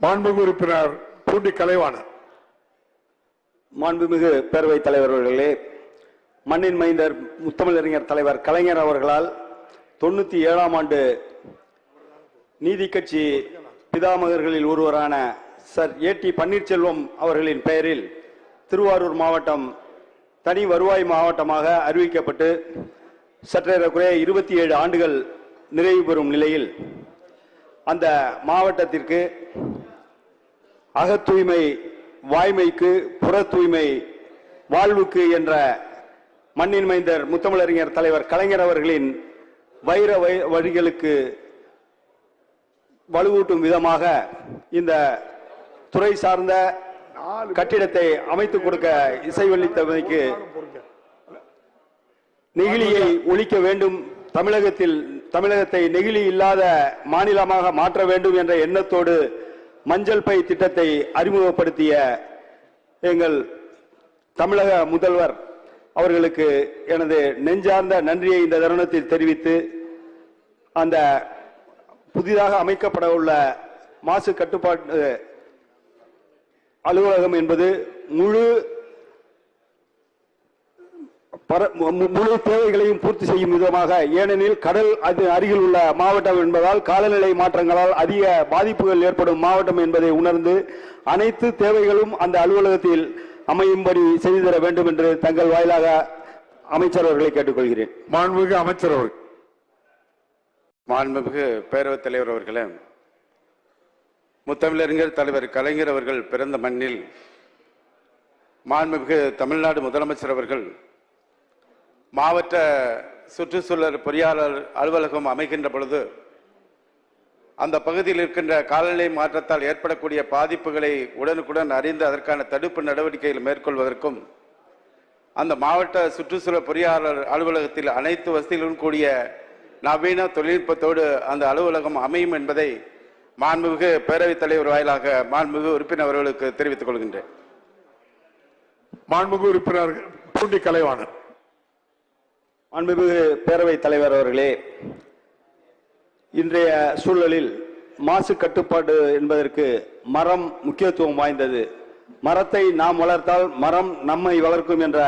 மாண்புமிகு உறுப்பினர் பூண்டி கலைவாணர். மாண்புமிகு பேரவைத் தலைவர் அவர்களே மண்ணின் மைந்தர் முத்தமிழறிஞர் தலைவர் கலைஞர் அவர்களால் தொண்ணூற்றி ஏழாம் ஆண்டு நீதி கட்சி பிதாமகர்களில் ஒருவரான சர் ஏ டி பன்னீர்செல்வம் அவர்களின் பெயரில் திருவாரூர் மாவட்டம் தனி வருவாய் மாவட்டமாக அறிவிக்கப்பட்டு சற்றேறக்குறைய இருபத்தி ஏழு ஆண்டுகள் நிறைவு பெறும் நிலையில் அந்த மாவட்டத்திற்கு அகத்தூய்மை வாய்மைக்கு புற தூய்மை வாழ்வுக்கு என்ற மண்ணின் மைந்தர் முத்தமிழறிஞர் தலைவர் கலைஞர் அவர்களின் வைர வை- வழிகளுக்கு வலுவூட்டும் விதமாக இந்த துறை சார்ந்த கட்டிடத்தை அமைத்துக் கொடுக்க இசைவளித்தமைக்கு நெகிழியை ஒழிக்க வேண்டும். தமிழகத்தில் தமிழகத்தை நெகிழி இல்லாத மாநிலமாக மாற்ற வேண்டும் என்ற எண்ணத்தோடு மஞ்சள் பை திட்டத்தை அறிமுகப்படுத்திய எங்கள் தமிழக முதல்வர் அவர்களுக்கு எனது நெஞ்சார்ந்த நன்றியை இந்த தருணத்தில் தெரிவித்து அந்த புதிதாக அமைக்கப்பட உள்ள மாசு கட்டுப்பாட்டு அலுவலகம் என்பது முழு முழு தேவைகளையும் பூர்த்தி செய்யும் விதமாக. ஏனெனில் கடல் அது அருகில் உள்ள மாவட்டம் என்பதால் காலநிலை மாற்றங்களால் அதிக பாதிப்புகள் ஏற்படும் மாவட்டம் என்பதை உணர்ந்து அனைத்து தேவைகளும் அந்த அலுவலகத்தில் அமையும்படி செய்து தர வேண்டும் என்று தங்கள் வாயிலாக அமைச்சர் அவர்களை கேட்டுக்கொள்கிறேன். மாண்புமிகு அமைச்சர் அவர்கள். மாண்புமிகு பேரவைத் தலைவர் அவர்களே முத்தமிழறிஞர் தலைவர் கலைஞர் அவர்கள் பிறந்த மண்ணில் மாண்புமிகு தமிழ்நாடு முதலமைச்சர் அவர்கள் மாவட்ட சுற்றுச்சூழல் பொறியாளர் அலுவலகம் அமைக்கின்ற பொழுது அந்த பகுதியில் இருக்கின்ற காலநிலை மாற்றத்தால் ஏற்படக்கூடிய பாதிப்புகளை உடனுக்குடன் அறிந்து அதற்கான தடுப்பு நடவடிக்கைகள் மேற்கொள்வதற்கும் அந்த மாவட்ட சுற்றுச்சூழல் பொறியாளர் அலுவலகத்தில் அனைத்து வசதிகளும் கூடிய நவீன தொழில்நுட்பத்தோடு அந்த அலுவலகம் அமையும் என்பதை மாண்புமிகு பேரவைத் தலைவர் வாயிலாக மாண்புமிகு உறுப்பினர் அவர்களுக்கு தெரிவித்துக் கொள்கின்றேன். மாண்புமிகு உறுப்பினர் பூண்டி கலைவாணன். அன்புமிகு பேரவைத் தலைவர் அவர்களே இன்றைய சூழலில் மாசு கட்டுப்பாடு என்பதற்கு மரம் முக்கியத்துவம் வாய்ந்தது. மரத்தை நாம் வளர்த்தால் மரம் நம்மை வளர்க்கும் என்ற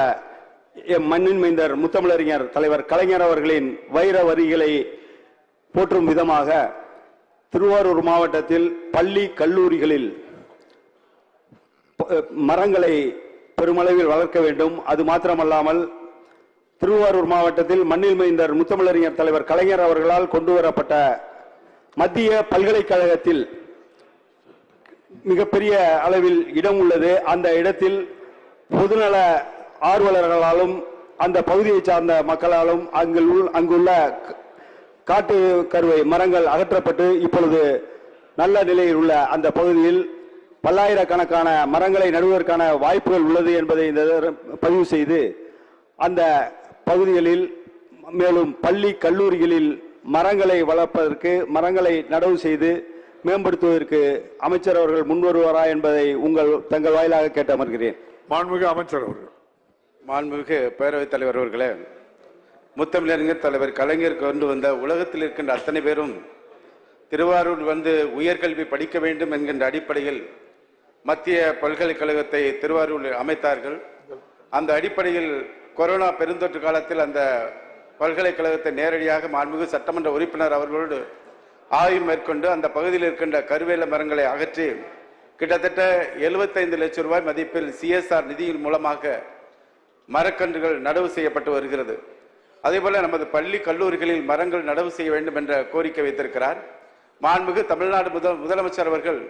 மண்ணின் மைந்தர் முத்தமிழறிஞர் தலைவர் கலைஞர் அவர்களின் வைர வரிகளை போற்றும் விதமாக திருவாரூர் மாவட்டத்தில் பள்ளி கல்லூரிகளில் மரங்களை பெருமளவில் வளர்க்க வேண்டும். அது மாத்திரமல்லாமல் திருவாரூர் மாவட்டத்தில் மண்ணில் மைந்தர் முத்தமிழறிஞர் தலைவர் கலைஞர் அவர்களால் கொண்டு வரப்பட்ட மத்திய பல்கலைக்கழகத்தில் மிகப்பெரிய அளவில் இடம் உள்ளது. அந்த இடத்தில் பொதுநல ஆர்வலர்களாலும் அந்த பகுதியை சார்ந்த மக்களாலும் அங்கு அங்குள்ள க- காட்டு கருவை மரங்கள் அகற்றப்பட்டு இப்பொழுது நல்ல நிலையில் உள்ள அந்த பகுதியில் பல்லாயிரக்கணக்கான மரங்களை நடுவதற்கான வாய்ப்புகள் உள்ளது என்பதை இந்த பதிவு செய்து அந்த பகுதிகளில் மேலும் பள்ளி கல்லூரிகளில் மரங்களை வளர்ப்பதற்கு மரங்களை நடவு செய்து மேம்படுத்துவதற்கு அமைச்சர் அவர்கள் முன்வருவாரா என்பதை உங்கள் தங்கள் வாயிலாக கேட்டு அமர்கிறேன். மாண்புமிகு அமைச்சர் அவர்கள். மாண்புமிகு பேரவைத் தலைவர் அவர்களே முத்தமிழறிஞர் தலைவர் கலைஞர் கொண்டு வந்த உலகத்தில் இருக்கின்ற அத்தனை பேரும் திருவாரூர் வந்து உயர்கல்வி படிக்க வேண்டும் என்கின்ற அடிப்படையில் மத்திய பல்கலைக்கழகத்தை திருவாரூரில் அமைத்தார்கள். அந்த அடிப்படையில் கொரோனா பெருந்தொற்று காலத்தில் அந்த பல்கலைக்கழகத்தை நேரடியாக மாண்புமிகு சட்டமன்ற உறுப்பினர் அவர்களோடு ஆய்வு மேற்கொண்டு அந்த பகுதியில் இருக்கின்ற கருவேல மரங்களை அகற்றி கிட்டத்தட்ட 75 லட்சம் ரூபாய் மதிப்பில் சிஎஸ்ஆர் நிதியின் மூலமாக மரக்கன்றுகள் நடவு செய்யப்பட்டு வருகிறது. அதேபோல நமது பள்ளி கல்லூரிகளில் மரங்கள் நடவு செய்ய வேண்டும் என்ற கோரிக்கை வைத்திருக்கிறார். மாண்புமிகு தமிழ்நாடு முதல் முதலமைச்சர் அவர்கள்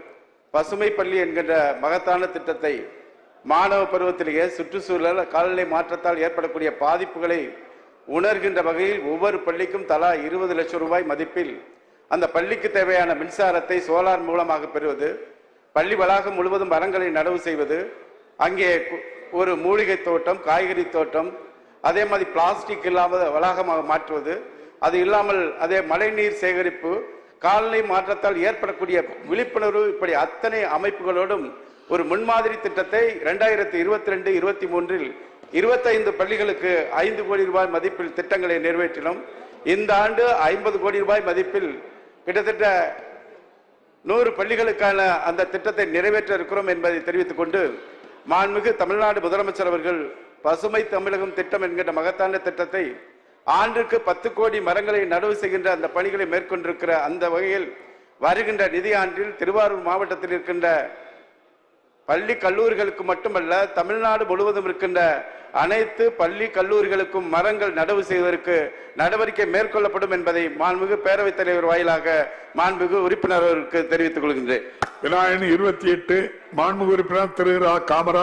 பசுமை பள்ளி என்கின்ற மகத்தான திட்டத்தை மாணவ பருவத்திலேயே சுற்றுச்சூழல் காலநிலை மாற்றத்தால் ஏற்படக்கூடிய பாதிப்புகளை உணர்கின்ற வகையில் ஒவ்வொரு பள்ளிக்கும் தலா இருபது லட்சம் ரூபாய் மதிப்பில் அந்த பள்ளிக்கு தேவையான மின்சாரத்தை சோலார் மூலமாக பெறுவது பள்ளி வளாகம் முழுவதும் மரங்களை நடவு செய்வது அங்கே ஒரு மூலிகை தோட்டம் காய்கறி தோட்டம் அதே மாதிரி பிளாஸ்டிக் இல்லாமல் வளாகமாக மாற்றுவது அது இல்லாமல் அதே மழைநீர் சேகரிப்பு காலநிலை மாற்றத்தால் ஏற்படக்கூடிய விழிப்புணர்வு இப்படி அத்தனை அமைப்புகளோடும் ஒரு முன்மாதிரி திட்டத்தை இரண்டாயிரத்தி இருபத்தி ரெண்டு இருபத்தி மூன்றில் இருபத்தைந்து பள்ளிகளுக்கு ஐந்து கோடி ரூபாய் மதிப்பில் திட்டங்களை நிறைவேற்றினோம். இந்த ஆண்டு ஐம்பது கோடி ரூபாய் மதிப்பில் கிட்டத்தட்ட நூறு பள்ளிகளுக்கான அந்த திட்டத்தை நிறைவேற்ற இருக்கிறோம் என்பதை தெரிவித்துக் கொண்டு மாண்புமிகு தமிழ்நாடு முதலமைச்சர் அவர்கள் பசுமை தமிழகம் திட்டம் என்கின்ற மகத்தான திட்டத்தை ஆண்டுக்கு பத்து கோடி மரங்களை நடவு செய்கின்ற அந்த பணிகளை மேற்கொண்டிருக்கிற அந்த வகையில் வருகின்ற நிதியாண்டில் திருவாரூர் மாவட்டத்தில் இருக்கின்ற பள்ளி கல்லூரிகளுக்கு மட்டுமல்ல தமிழ்நாடு முழுவதும் இருக்கின்ற அனைத்து பள்ளி கல்லூரிகளுக்கும் மரங்கள் நடவு செய்வதற்கு நடவடிக்கை மேற்கொள்ளப்படும் என்பதை மாண்புமிகு பேரவைத் தலைவர் வாயிலாக மாண்புமிகு உறுப்பினர்களுக்கு தெரிவித்துக் கொள்கின்றேன். இருபத்தி எட்டு மாண்புமிகு உறுப்பினர் திரு காமராஜ்